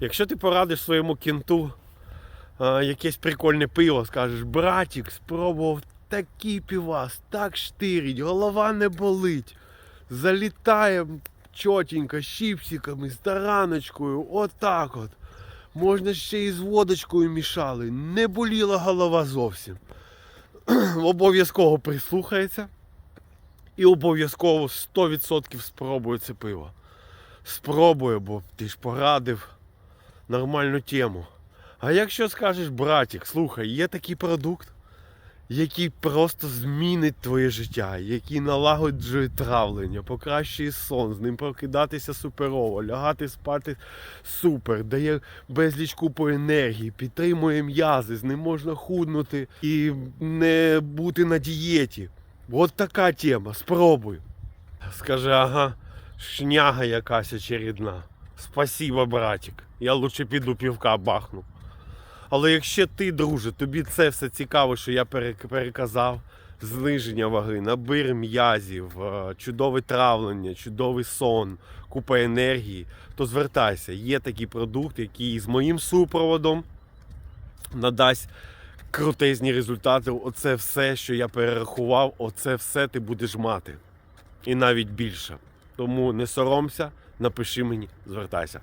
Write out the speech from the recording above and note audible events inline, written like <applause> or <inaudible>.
Якщо ти порадиш своєму кінту а, якесь прикольне пиво, скажеш, братік, спробував такий півас, так штирить, голова не болить. Залітає чотенько, з чіпсиками, з тараночкою, отак от. Можна ще і з водочкою мішали. Не боліла голова зовсім. <clears throat> Обов'язково прислухається і обов'язково 100% спробує це пиво. Спробує, бо ти ж порадив нормальну тему. А якщо скажеш, братік, слухай, є такий продукт, який просто змінить твоє життя, який налагоджує травлення, покращує сон, з ним прокидатися суперово, лягати спати супер, дає безліч купу енергії, підтримує м'язи, з ним можна худнути і не бути на дієті. От така тема, спробуй. Скаже, ага, шняга якась очередна. Спасибо, братик. Я лучше піду півка бахну. Але якщо ти, друже, тобі це все цікаво, що я переказав, зниження ваги, набір м'язів, е, чудове травлення, чудовий сон, купа енергії, то звертайся. Є такий продукт, який з моїм супроводом надасть крутезні результати. Оце все, що я перерахував, оце все ти будеш мати. І навіть більше. Тому не соромся, напиши мені, звертайся.